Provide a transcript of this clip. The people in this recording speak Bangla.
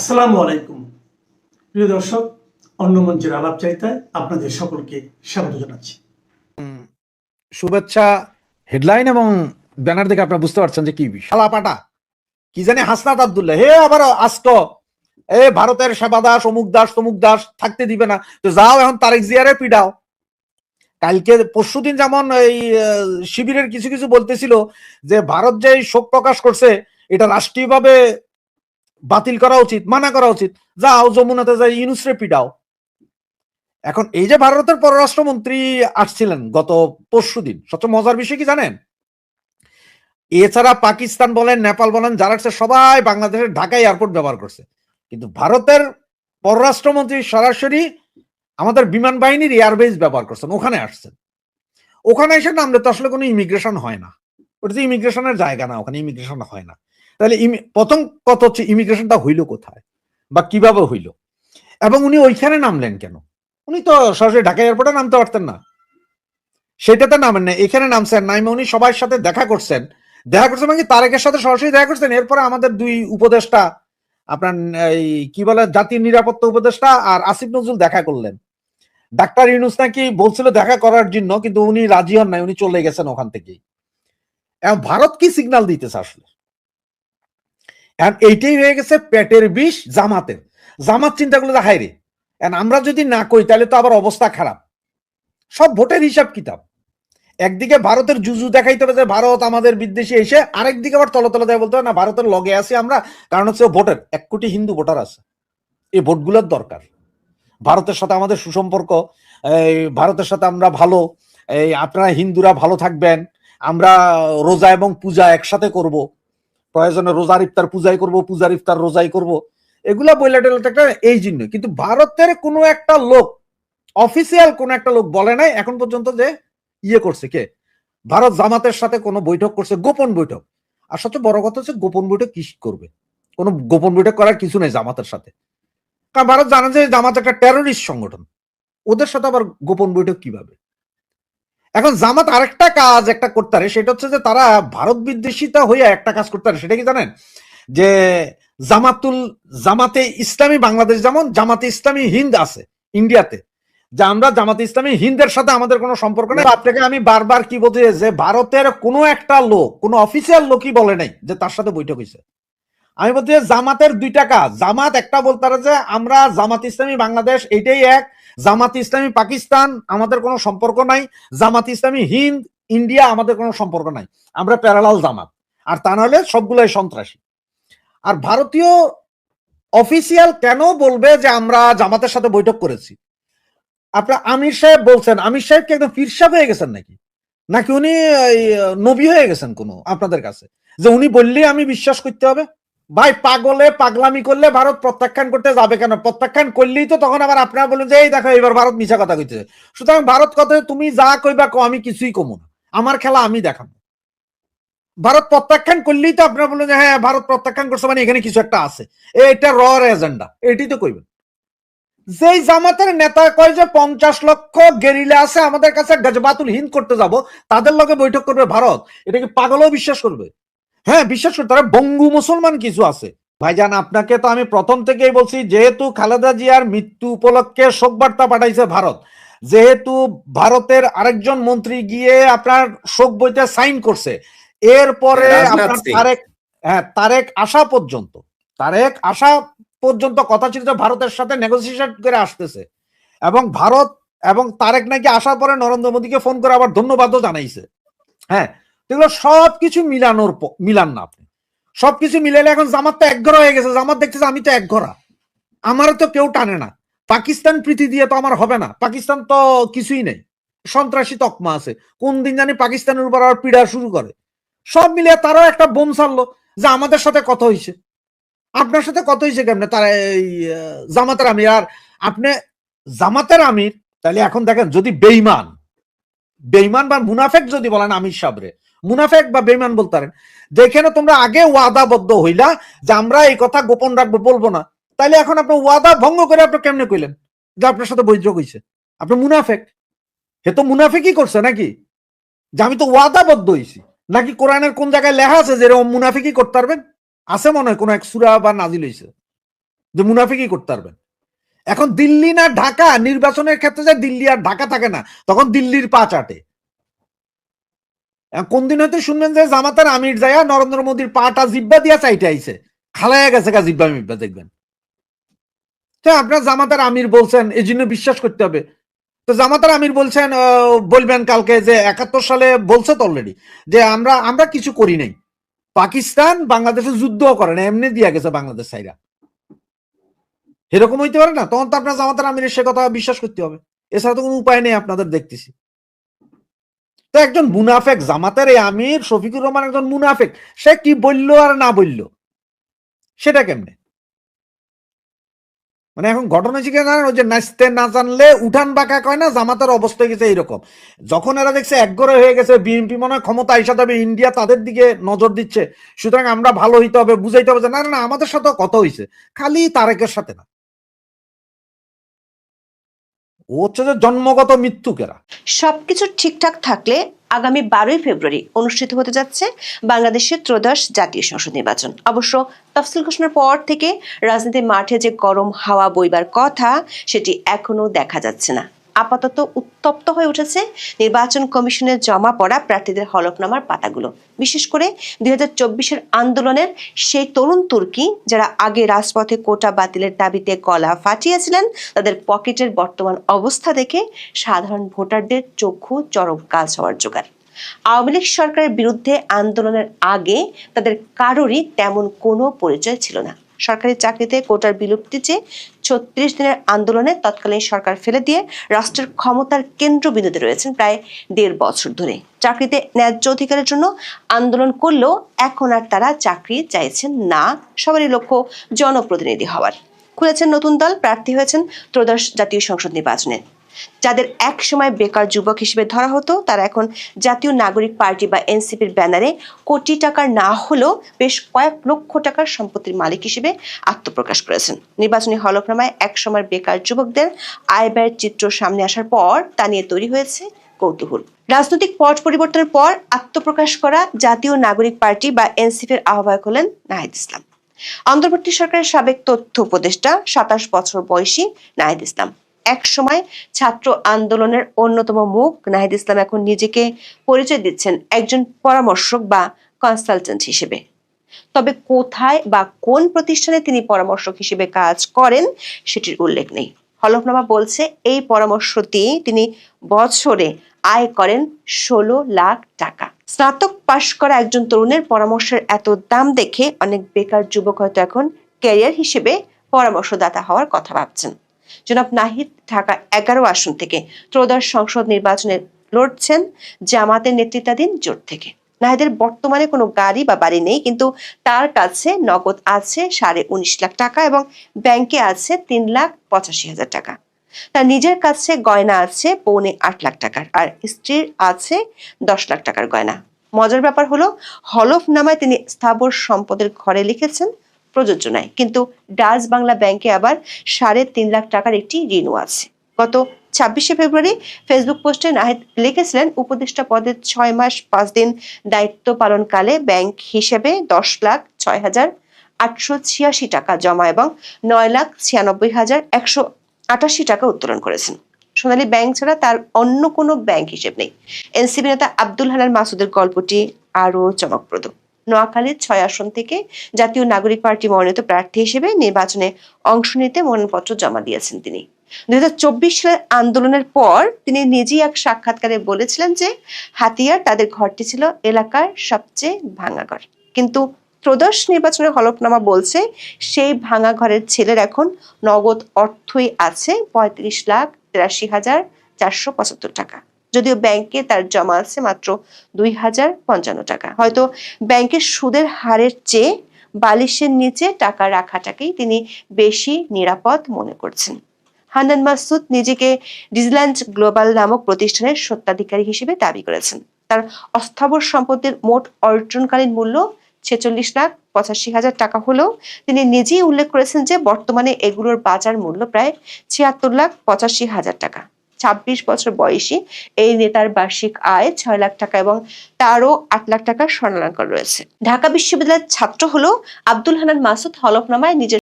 আসসালামু আলাইকুম। প্রিয় দর্শক অন্য মঞ্চের আলাপ চাইতায় আপনাদের সকলকে স্বাগত জানাচ্ছি। শুভেচ্ছা হেডলাইন এবং ব্যানার দেখে আপনারা বুঝতে পারছেন যে কি বিষয়। পাটা কি জানি হাসনাত আব্দুল্লাহ। হে আবার আস্ত। এ ভারতের সেবা দাস অমুক দাস তমুক দাস থাকতে দিবে না। তো যাও এখন তারেক জিয়ারে পিডাও কালকে পরশুদিন যেমন এই আহ, শিবিরের কিছু কিছু বলতেছিল যে ভারত যে এই শোক প্রকাশ করছে এটা রাষ্ট্রীয়ভাবে বাতিল করা উচিত, মানা করা উচিত। যাও, যমুনাতে যাই ইউনুসরে পিডাও এখন এই যে ভারতের পররাষ্ট্রমন্ত্রী আসছিলেন গত পরশুদিন সবচেয়ে মজার বিষয় কি জানেন? এছাড়া পাকিস্তান বলেন, নেপাল বলেন, যারা সবাই বাংলাদেশের ঢাকা এয়ারপোর্ট ব্যবহার করছে। কিন্তু ভারতের পররাষ্ট্রমন্ত্রী সরাসরি আমাদের বিমান বাহিনীর এয়ারবেস ব্যবহার করছেন, ওখানে আসছেন। ওখানে এসে নামলে তো আসলে কোনো ইমিগ্রেশন হয় না। ওটা তো ইমিগ্রেশনের জায়গা না, ওখানে ইমিগ্রেশন হয় না। তাহলে প্রথম কথা হচ্ছে ইমিগ্রেশনটা হইল কোথায়? বা কীভাবে হইল? এবং উনি ওইখানে নামলেন কেন? উনি তো সরাসরি ঢাকা এয়ারপোর্টে নামতে পারতেন না। সেটাতে নামেন না এখানে নামছেন নাইমে উনি সবার সাথে দেখা করছেন। দেখা করছেন মানে তারেকের সাথে সরাসরি দেখা করছেন। এরপরে আমাদের দুই উপদেষ্টা, আপনার এই কি বলে জাতীয় নিরাপত্তা উপদেষ্টা আর আসিফ নজরুল দেখা করলেন। ডাক্তার ইউনুস নাকি বলছিল দেখা করার জন্য, কিন্তু উনি রাজি হন নাই। উনি চলে গেছেন ওখান থেকেই। ভারত কি সিগন্যাল দিতেছে আসলে? এখন এইটাই হয়ে গেছে পেটের বিষ জামাতের। জামাত চিন্তা করলে যে হায় রে এখন আমরা যদি না কই তাহলে তো আবার অবস্থা খারাপ। সব ভোটের হিসাব কিতাব। একদিকে ভারতের জুজু দেখাইতে হবে যে, ভারত আমাদের বিদ্বেষী এসে আরেকদিকে আবার তলে তলে দেয় বলতে হবে না, ভারতের লগে আছি আমরা, কারণ হচ্ছে ভোটের। এক কোটি হিন্দু ভোটার আছে। এই ভোটগুলোর দরকার। ভারতের সাথে আমাদের সুসম্পর্ক, এই ভারতের সাথে আমরা ভালো, এই আপনারা হিন্দুরা ভালো থাকবেন, আমরা রোজা এবং পূজা একসাথে করব। প্রয়োজনে রোজার ইফতার, পূজাই করব, পূজার ইফতার, রোজাই করব। এগুলা বইলা একটা এই জন্য কিন্তু ভারতের কোনো একটা লোক অফিসিয়াল কোন একটা লোক বলে নাই এখন পর্যন্ত যে ইয়ে করছে কে? ভারত জামাতের সাথে কোনো বৈঠক করছে, গোপন বৈঠক। আর সবচেয়ে বড় কথা হচ্ছে গোপন বৈঠক কি করবে? কোনো গোপন বৈঠক করার কিছু নেই জামাতের সাথে। কারণ ভারত জানে যে জামাত একটা টেরোরিস্ট সংগঠন। ওদের সাথে আবার গোপন বৈঠক কীভাবে? এখন জামাত আরেকটা কাজ একটা করতে পারে, সেটা হচ্ছে যে তারা ভারত বিদ্বেষিতা হইয়া একটা কাজ করতে পারে, সেটা কি জানেন? যে জামাতুল, জামাতে ইসলামী বাংলাদেশ যেমন, জামাতে ইসলামী হিন্দ আছে ইন্ডিয়াতে, যে আমরা জামাতে ইসলামী হিন্দের সাথে আমাদের কোনো সম্পর্ক নেই। আপনাকে আমি বারবার কি চাই যে ভারতের কোনো একটা লোক, কোনো অফিসিয়াল লোকই বলে নাই যে তার সাথে বৈঠক হয়েছে। আমি বলতে জামাতের দুইটা কাজ, জামাত একটা বলতে যে আমরা জামাত ইসলামী বাংলাদেশ, এটাই এক। জামাত ইসলামী পাকিস্তান আমাদের কোনো সম্পর্ক নাই, জামাত ইসলামী হিন্দ, ইন্ডিয়া আমাদের কোনো সম্পর্ক নাই। আমরা প্যারালাল জামাত। আর তা নাহলে সবগুলাই সন্ত্রাসী। আর ভারতীয় অফিসিয়াল কেন বলবে যে আমরা জামাতের সাথে বৈঠক করেছি? আপনার আমির সাহেব বলছেন, আমির সাহেব কি একদম ফিরসা হয়ে গেছেন নাকি? নাকি উনি নবী হয়ে গেছেন কোনো আপনাদের কাছে? যে উনি বললেই আমি বিশ্বাস করতে হবে? ভাই, পাগলে পাগলামি করলে ভারত প্রত্যাখ্যান করতে যাবে কেন? প্রত্যাখ্যান করলেই তো তখন আবার আপনারা বলেন যে, এই দেখো এবার ভারত মিছা কথা কইতেছে। সুতরাং ভারত কথা তুমি যা কইবা আমি কিছুই কমু না। আমার খেলা আমি দেখাবো। ভারত প্রত্যাখ্যান করলেই তো আপনারা বললেন যে হ্যাঁ ভারত প্রত্যাখ্যান করছে মানে এখানে কিছু একটা আছে। এটা র এজেন্ডা এটি তো কইবেন। যেই জামাতের নেতা কয় যে, পঞ্চাশ লক্ষ গেরিলা আছে আমাদের কাছে, গজবাতুল হিন্দ করতে যাব, তাদের লগে বৈঠক করবে ভারত। এটা কি পাগলও বিশ্বাস করবে? হ্যাঁ বিশ্বাস করতে তারা বঙ্গু মুসলমান কিছু আছে। ভাইজান আপনাকে তো আমি প্রথম থেকেই বলছি যেহেতু খালেদা জিয়ার মৃত্যু উপলক্ষে শোক বার্তা পাঠাইছে ভারত যেহেতু ভারতের আরেকজন মন্ত্রী গিয়ে আপনার শোক বইতে সাইন করছে এরপরে আপনার তারেক হ্যাঁ তারেক আসা পর্যন্ত তারেক আসা পর্যন্ত কথা ছিল যে ভারতের সাথে নেগোসিয়েশন করে আসতেছে এবং ভারত এবং তারেক নাকি আসার পরে নরেন্দ্র মোদীকে ফোন করে আবার ধন্যবাদও জানাইছে। হ্যাঁ এগুলো সবকিছু মিলানোর প- মিলান না আপনি। সবকিছু মিলালে এখন জামাত তো একঘরা হয়ে গেছে। জামাত দেখতেছে আমি তো একঘরা। আমারও তো কেউ টানে না। পাকিস্তান প্রীতি দিয়ে তো আমার হবে না। পাকিস্তান তো কিছুই নেই। সন্ত্রাসী তকমা আছে। কোন দিন জানি পাকিস্তানের উপর আবার পীড়া শুরু করে। সব মিলিয়ে তারাও একটা বোম ছাড়লো যে আমাদের সাথে কথা হয়েছে। আপনার সাথে কত হয়েছে কেমনে? তারা এই জামাতের আমির। আর আপনি জামাতের আমির, তাহলে এখন দেখেন যদি বেইমান বেইমান বা মুনাফেক যদি বলেন আমির সাবরে মুনাফেক বা বেইমান বলতে পারেন। যেখানে তোমরা আগে ওয়াদাবদ্ধ হইলা যে আমরা এই কথা গোপন রাখব, বলব না। তাইলে এখন আপনি ওয়াদা ভঙ্গ করে আপনি কেমনে কইলেন? যে আপনার সাথে বৈঠক হয়েছে আপনি মুনাফেক। হে তো মুনাফেকই করছে নাকি? যে আমি তো ওয়াদাবদ্ধ হইছি। নাকি কোরআনের কোন জায়গায় লেখা আছে যে এরকম মুনাফিকই করতে পারবেন? আছে মনে হয় কোন এক সুরা বা নাজিল হয়েছে যে মুনাফিকই করতে পারবেন। এখন দিল্লি না ঢাকা, নির্বাচনের ক্ষেত্রে যে দিল্লি আর ঢাকা থাকে না, তখন দিল্লির পা চাটে। কোন দিন হয়তো শুনবেন যে জামাতার আমির যায়া নরেন্দ্র মোদীর পাটা জিব্বা দিয়া চাইতে আইছে। খালাইয়া গেছে গা জিব্বা মিব্বা, দেখবেন। তো আপনার জামাতার আমির বলছেন, এই জন্য বিশ্বাস করতে হবে। তো জামাতার আমির বলছেন বলবেন কালকে যে একাত্তর সালে বলছে তো অলরেডি যে আমরা আমরা কিছু করি নাই। পাকিস্তান বাংলাদেশে যুদ্ধ করে না, এমনি দিয়া গেছে বাংলাদেশ সাইরা এরকম হইতে পারে না? তখন তো আপনার জামাতার আমিরের সে কথা বিশ্বাস করতে হবে। এছাড়া তো কোনো উপায় নেই আপনাদের দেখতেছি। তো একজন মুনাফেক জামাতের এই আমির শফিকুর রহমান একজন মুনাফেক সে কি বলল আর না বলল? সেটা কেমনে? মানে এখন ঘটনা কি জানেন ওই যে নাচতে না জানলে উঠান বাঁকা কয় না জামাতের অবস্থা গেছে এইরকম। যখন এরা দেখছে একগরে হয়ে গেছে বিএনপি মনে হয় ক্ষমতা আইসা যাবে ইন্ডিয়া তাদের দিকে নজর দিচ্ছে সুতরাং আমরা ভালো হইতে হবে বুঝাইতে হবে যে না না, আমাদের সাথে কথা হইছে খালি তারেকের সাথে না। ও হচ্ছে যে জন্মগত মৃত্যুকেরা সবকিছু ঠিকঠাক থাকলে আগামী বারোই ফেব্রুয়ারি অনুষ্ঠিত হতে যাচ্ছে বাংলাদেশের ত্রয়োদশ জাতীয় সংসদ নির্বাচন। অবশ্য তফসিল ঘোষণার পর থেকে রাজনীতির মাঠে যে গরম হাওয়া বইবার কথা, সেটি এখনও দেখা যাচ্ছে না। আপাতত উত্তপ্ত হয়ে উঠেছে। নির্বাচন কমিশনের জমা পড়া প্রার্থীদের হলফনামার পাতাগুলো। বিশেষ করে দুই হাজার আন্দোলনের সেই তরুণ তুর্কি, যারা আগে রাজপথে কোটা বাতিলের দাবিতে গলা ফাটিয়েছিলেন, তাদের পকেটের বর্তমান অবস্থা দেখে সাধারণ ভোটারদের চক্ষু চরম কাজ হওয়ার জোগাড়। আওয়ামী লীগ সরকারের বিরুদ্ধে আন্দোলনের আগে তাদের কারোরই তেমন কোনো পরিচয় ছিল না। সরকারি চাকরিতে কোটার বিলুপ্তি চেয়ে ছত্রিশ দিনের আন্দোলনে তৎকালীন সরকার ফেলে দিয়ে রাষ্ট্রের ক্ষমতার কেন্দ্রবিন্দুতে রয়েছেন প্রায় দেড় বছর ধরে। চাকরিতে ন্যায্য অধিকারের জন্য আন্দোলন করলেও এখন আর তারা চাকরি চাইছেন না। সবারই লক্ষ্য জনপ্রতিনিধি হওয়ার। খুলেছেন নতুন দল, প্রার্থী হয়েছেন ত্রয়োদশ জাতীয় সংসদ নির্বাচনে। যাদের এক সময় বেকার যুবক হিসেবে ধরা হতো, তারা এখন জাতীয় নাগরিক পার্টি বা এনসিপির ব্যানারে কোটি টাকার না হলেও বেশ কয়েক লক্ষ টাকার সম্পত্তির মালিক হিসেবে আত্মপ্রকাশ করেছেন। নির্বাচনী হলফনামায় এক সময় বেকার যুবকদের আয় ব্যয়ের চিত্র সামনে আসার পর তা নিয়ে তৈরি হয়েছে কৌতূহল। রাজনৈতিক পট পরিবর্তনের পর আত্মপ্রকাশ করা জাতীয় নাগরিক পার্টি বা এনসিপির আহ্বায়ক হলেন নাহিদ ইসলাম। অন্তর্বর্তী সরকারের সাবেক তথ্য উপদেষ্টা সাতাশ বছর বয়সী নাহিদ ইসলাম। এক সময় ছাত্র আন্দোলনের অন্যতম মুখ নাহিদ ইসলাম এখন নিজেকে পরিচয় দিচ্ছেন একজন পরামর্শক বা কনসালটেন্ট হিসেবে। তবে কোথায় বা কোন প্রতিষ্ঠানে তিনি পরামর্শক হিসেবে কাজ করেন সেটির উল্লেখ নেই। হলফনামা বলছে, এই পরামর্শ দিয়ে তিনি বছরে আয় করেন ষোলো লাখ টাকা। স্নাতক পাশ করা একজন তরুণের পরামর্শের এত দাম দেখে অনেক বেকার যুবক হয়তো এখন ক্যারিয়ার হিসেবে পরামর্শদাতা হওয়ার কথা ভাবছেন। জনাব নাহিদ ঢাকা এগারো আসন থেকে ত্রয়োদশ সংসদ নির্বাচনে লড়ছেন জামাতের নেতৃত্বাধীন জোট থেকে। নাহিদের বর্তমানে কোনো গাড়ি বা বাড়ি নেই, কিন্তু তার কাছে নগদ আছে সাড়ে উনিশ লাখ টাকা এবং ব্যাংকে আছে তিন লাখ পঁচাশি হাজার টাকা। তার নিজের কাছে গয়না আছে পৌনে আট লাখ টাকার, আর স্ত্রীর আছে দশ লাখ টাকার গয়না। মজার ব্যাপার হলো, হলফনামায় তিনি স্থাবর সম্পদের ঘরে লিখেছেন প্রযোজ্য নয় কিন্তু ডাচ বাংলা ব্যাংকে আবার সাড়ে তিন লাখ টাকার একটি ঋণও আছে। গত ছাব্বিশে ফেব্রুয়ারি ফেসবুক পোস্টে নাহিদ লিখেছিলেন, উপদেষ্টা পদে ছয় মাস পাঁচ দিন দায়িত্ব পালনকালে ব্যাংক হিসেবে দশ লাখ ছয় হাজার আটশো ছিয়াশি টাকা জমা এবং নয় লাখ ছিয়ানব্বই হাজার একশো আটাশি টাকা উত্তোলন করেছেন। সোনালী ব্যাংক ছাড়া তার অন্য কোনো ব্যাংক হিসেব নেই। এনসিবি নেতা আব্দুল হানান মাসুদের গল্পটি আরও চমকপ্রদ। নোয়াখালীর ছয় আসন থেকে জাতীয় নাগরিক পার্টি মনোনীত প্রার্থী হিসেবে নির্বাচনে অংশ নিতে মনোনয়নপত্র জমা দিয়েছেন তিনি। দুই সালের আন্দোলনের পর তিনি নিজেই এক সাক্ষাৎকারে বলেছিলেন যে হাতিয়ার তাদের ঘরটি ছিল এলাকার সবচেয়ে ভাঙা ঘর। কিন্তু ত্রয়োদশ নির্বাচনের হলফনামা বলছে সেই ভাঙা ঘরের ছেলের এখন নগদ অর্থই আছে পঁয়ত্রিশ লাখ তিরাশি হাজার চারশো পঁচাত্তর টাকা। যদিও ব্যাংকে তার জমা আছে মাত্র দুই হাজার পঞ্চান্ন টাকা। হয়তো ব্যাংকের সুদের হারের চেয়ে বালিশের নিচে টাকা রাখাটাকেই তিনি বেশি নিরাপদ মনে করছেন। হান্নান মাসুদ নিজেকে ডিজল্যান্ড গ্লোবাল নামক প্রতিষ্ঠানের সত্ত্বাধিকারী হিসেবে দাবি করেছেন। তার অস্থাবর সম্পত্তির মোট অর্জনকালীন মূল্য ছেচল্লিশ লাখ পঁচাশি হাজার টাকা হলেও তিনি নিজেই উল্লেখ করেছেন যে বর্তমানে এগুলোর বাজার মূল্য প্রায় ছিয়াত্তর লাখ পঁচাশি হাজার টাকা। ছাব্বিশ বছর বয়সী এই নেতার বার্ষিক আয় ছয় লাখ টাকা এবং তারও আট লাখ টাকার স্বর্ণালঙ্কার রয়েছে। ঢাকা বিশ্ববিদ্যালয়ের ছাত্র হলো আব্দুল হানান মাসুদ হলফনামায় নিজের